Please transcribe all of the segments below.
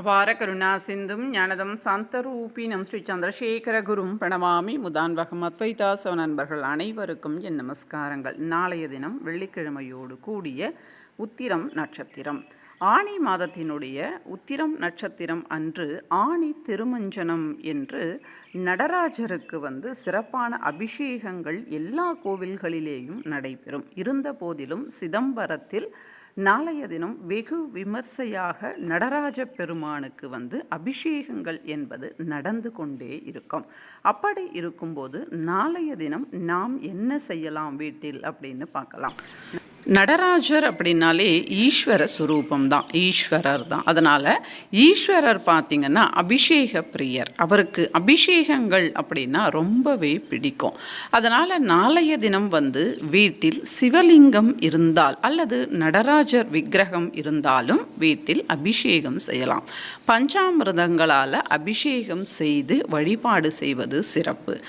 அபார கருணா சிந்தும் ஞானதம் சந்தரூபினம் ஸ்ரீ சந்திரசேகர குரும் பிரணவாமி முதான்வகம் அத்வைதாசவ நண்பர்கள் அனைவருக்கும் என் நமஸ்காரங்கள். நாளைய தினம் வெள்ளிக்கிழமையோடு கூடிய உத்திரம் நட்சத்திரம். ஆணி மாதத்தினுடைய உத்திரம் நட்சத்திரம் அன்று ஆணி திருமஞ்சனம் என்று நடராஜருக்கு வந்து சிறப்பான அபிஷேகங்கள் எல்லா கோவில்களிலேயும் நடைபெறும். இருந்த போதிலும் சிதம்பரத்தில் நாளைய தினம் வெகு விமர்சையாக நடராஜ பெருமானுக்கு வந்து அபிஷேகங்கள் என்பது நடந்து கொண்டே இருக்கும். அப்படி இருக்கும்போது நாளைய தினம் நாம் என்ன செய்யலாம் வீட்டில் அப்படின்னு பார்க்கலாம். நடராஜர் அப்படின்னாலே ஈஸ்வர சுரூபம் தான் ஈஸ்வரர் தான். அதனால் ஈஸ்வரர் பார்த்திங்கன்னா அபிஷேக பிரியர். அவருக்கு அபிஷேகங்கள் அப்படின்னா ரொம்பவே பிடிக்கும். அதனால் நாளைய தினம் வந்து வீட்டில் சிவலிங்கம் இருந்தால் அல்லது நடராஜர் விக்கிரகம் இருந்தாலும் வீட்டில் அபிஷேகம் செய்யலாம். பஞ்சாமிர்தங்களால் அபிஷேகம் செய்து வழிபாடு செய்வது சிறப்பு.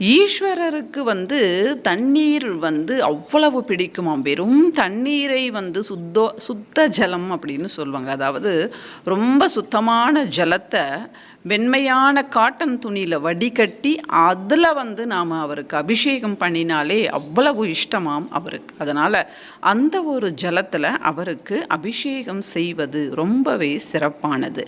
ஈஸ்வரருக்கு வந்து தண்ணீர் வந்து அவ்வளவு பிடிக்குமாம். வெறும் தண்ணீரை வந்து சுத்தோ சுத்த ஜலம் அப்படின்னு சொல்லுவாங்க. அதாவது ரொம்ப சுத்தமான ஜலத்தை வெண்மையான காட்டன் துணியில் வடிகட்டி அதில் வந்து நாம் அவருக்கு அபிஷேகம் பண்ணினாலே அவ்வளவு இஷ்டமாம் அவருக்கு. அதனால் அந்த ஒரு ஜலத்தில் அவருக்கு அபிஷேகம் செய்வது ரொம்பவே சிறப்பானது.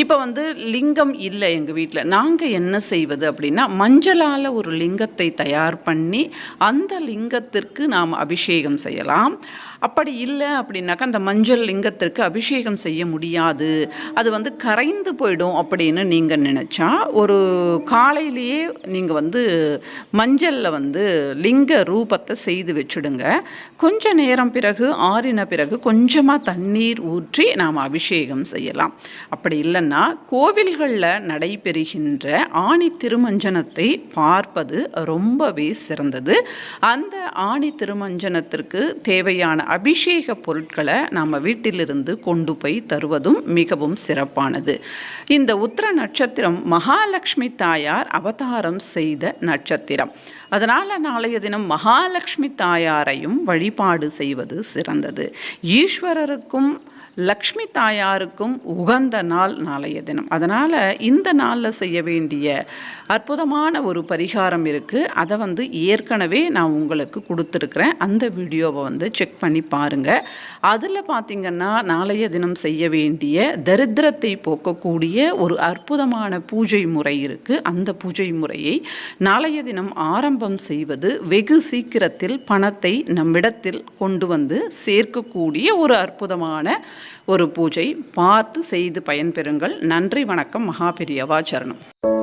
இப்போ வந்து லிங்கம் இல்லை எங்கள் வீட்டில் நாங்கள் என்ன செய்வது அப்படின்னா மஞ்சளால் ஒரு லிங்கத்தை தயார் பண்ணி அந்த லிங்கத்திற்கு நாம் அபிஷேகம் செய்யலாம். பார்க்கலாம் அப்படி இல்லை அப்படின்னாக்கா அந்த மஞ்சள் லிங்கத்திற்கு அபிஷேகம் செய்ய முடியாது. அது வந்து கரைந்து போயிடும் அப்படின்னு நீங்கள் நினச்சா ஒரு காலையிலேயே நீங்கள் வந்து மஞ்சளில் வந்து லிங்க ரூபத்தை செய்து வச்சுடுங்க. கொஞ்ச நேரம் பிறகு ஆறின பிறகு கொஞ்சமாக தண்ணீர் ஊற்றி நாம் அபிஷேகம் செய்யலாம். அப்படி இல்லைன்னா கோவில்களில் நடைபெறுகின்ற ஆணி திருமஞ்சனத்தை பார்ப்பது ரொம்பவே சிறந்தது. அந்த ஆணி திருமஞ்சனத்திற்கு தேவையான அபிஷேக பொருட்களை நாம் வீட்டிலிருந்து கொண்டு போய் தருவதும் மிகவும் சிறப்பானது. இந்த உத்திர நட்சத்திரம் மகாலட்சுமி தாயார் அவதாரம் செய்த நட்சத்திரம். அதனால் நாளைய தினம் மகாலட்சுமி தாயாரையும் வழிபாடு செய்வது சிறந்தது. ஈஸ்வரருக்கும் லக்ஷ்மி தாயாருக்கும் உகந்த நாள் நாளைய தினம். அதனால் இந்த நாளில் செய்ய வேண்டிய அற்புதமான ஒரு பரிகாரம் இருக்குது அதை வந்து ஏற்கனவே நான் உங்களுக்கு கொடுத்துருக்குறேன். அந்த வீடியோவை வந்து செக் பண்ணி பாருங்கள் அதில் பார்த்திங்கன்னா நாளைய தினம் செய்ய வேண்டிய தரித்திரத்தை போக்கக்கூடிய ஒரு அற்புதமான பூஜை முறை இருக்குது அந்த பூஜை முறையை நாளைய தினம் ஆரம்பம் செய்வது வெகு சீக்கிரத்தில் பணத்தை நம்மிடத்தில் கொண்டு வந்து சேர்க்கக்கூடிய ஒரு அற்புதமான ஒரு பூஜை பார்த்து செய்து பயன்பெறுங்கள். நன்றி வணக்கம் மகாபெரியவா சரணம்.